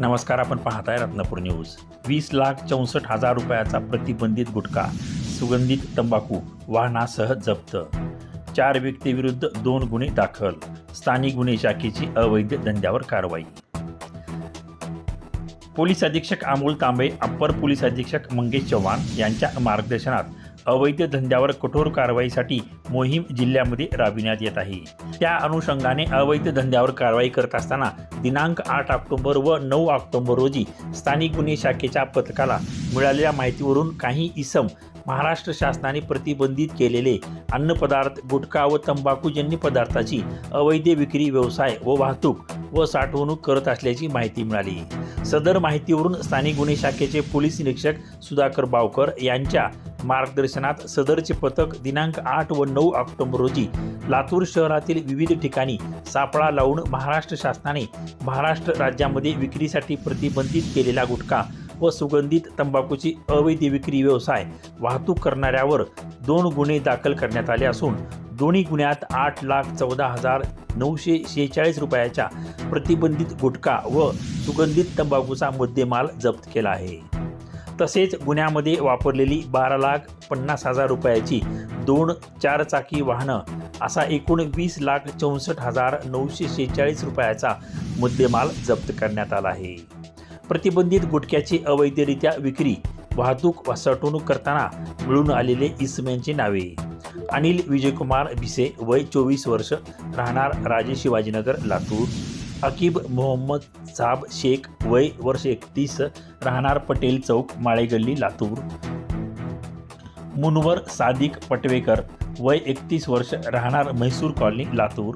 नमस्कार आपण पाहताय रत्नपूर न्यूज. वीस लाख चौसष्ट हजार रुपयाचा प्रतिबंधित गुटखा सुगंधित तंबाखू वाहनासह जप्त. चार व्यक्तीविरुद्ध दोन गुन्हे दाखल. स्थानिक गुन्हे शाखेची अवैध धंद्यावर कारवाई. पोलीस अधीक्षक अमोल तांबे अप्पर पोलीस अधीक्षक मंगेश चव्हाण यांच्या मार्गदर्शनात अवैध धंद्यावर कठोर कारवाईसाठी मोहीम जिल्ह्यामध्ये राबविण्यात येत आहे. त्या अनुषंगाने अवैध धंद्यावर कारवाई करत असताना दिनांक आठ ऑक्टोबर व नऊ ऑक्टोबर रोजी स्थानिक गुन्हे शाखेच्या पथकाला मिळालेल्या माहितीवरून काही इसम महाराष्ट्र शासनाने प्रतिबंधित केलेले अन्नपदार्थ गुटखा व तंबाखूजन्य पदार्थाची अवैध विक्री व्यवसाय व वाहतूक व साठवणूक करत असल्याची माहिती मिळाली. सदर माहितीवरून स्थानिक गुन्हे शाखेचे पोलीस निरीक्षक सुधाकर बावकर यांच्या मार्गदर्शनात सदरचे पथक दिनांक आठ व नऊ ऑक्टोबर रोजी लातूर शहरातील विविध ठिकाणी सापळा लावून महाराष्ट्र शासनाने महाराष्ट्र राज्यामध्ये विक्रीसाठी प्रतिबंधित केलेला गुटखा व सुगंधित तंबाखूची अवैध विक्री व्यवसाय वाहतूक करणाऱ्यावर दोन गुन्हे दाखल करण्यात आले असून दोन्ही गुन्ह्यात आठ लाख चौदा हजार नऊशे शेहेचाळीस रुपयाच्या प्रतिबंधित गुटखा व सुगंधित तंबाखूचा मुद्देमाल जप्त केला आहे. तसेच गुन्ह्यामध्ये वापरलेली बारा लाख पन्नास हजार रुपयाची दोन चारचाकी वाहनं असा एकूण वीस लाख चौसष्ट हजार नऊशे शेहेचाळीस रुपयाचा मुद्देमाल जप्त करण्यात आला आहे. प्रतिबंधित गुटख्याची अवैधरित्या विक्री वाहतूक व साठवणूक करताना मिळून आलेले इसम्यांची नावे. अनिल विजयकुमार भिसे वय चोवीस वर्ष राहणार राजे शिवाजीनगर लातूर. अकीब मोहम्मद साब शेख वय वर्ष एकतीस राहणार पटेल चौक माळेगल्ली लातूर. मुनवर सादिक पटवेकर वय एकतीस वर्ष राहणार म्हैसूर कॉलनी लातूर.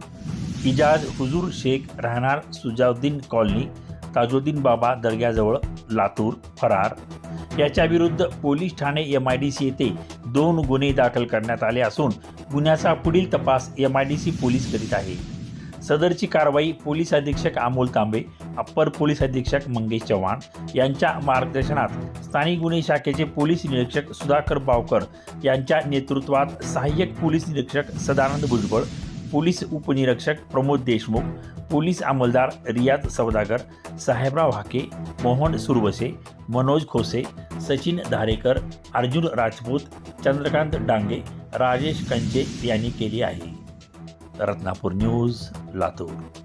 इजाज हुजूर शेख राहणार सुजाउद्दीन कॉलनी ताजुद्दीन बाबा दर्ग्याजवळ लातूर फरार. याच्या विरुद्ध पोलीस ठाणे एम आय डी सी येथे दोन गुन्हे दाखल करण्यात आले असून गुन्ह्याचा पुढील तपास M I D C police करीत आहे. सदरची कारवाई पोलीस अधीक्षक अमोल तांबे अप्पर पोलीस अधीक्षक मंगेश चव्हाण यांच्या मार्गदर्शनात स्थानिक गुन्हे शाखेचे पोलीस निरीक्षक सुधाकर बावकर यांच्या नेतृत्वात सहाय्यक पोलीस निरीक्षक सदानंद भुजबळ पोलीस उपनिरीक्षक प्रमोद देशमुख पोलीस अंमलदार रियाज सौदागर साहेबराव हाके मोहन सुरवसे मनोज खोसे सचिन धारेकर अर्जुन राजपूत चंद्रकांत डांगे राजेश कंचे यांनी केली आहे. रत्नापूर न्यूज लातूर.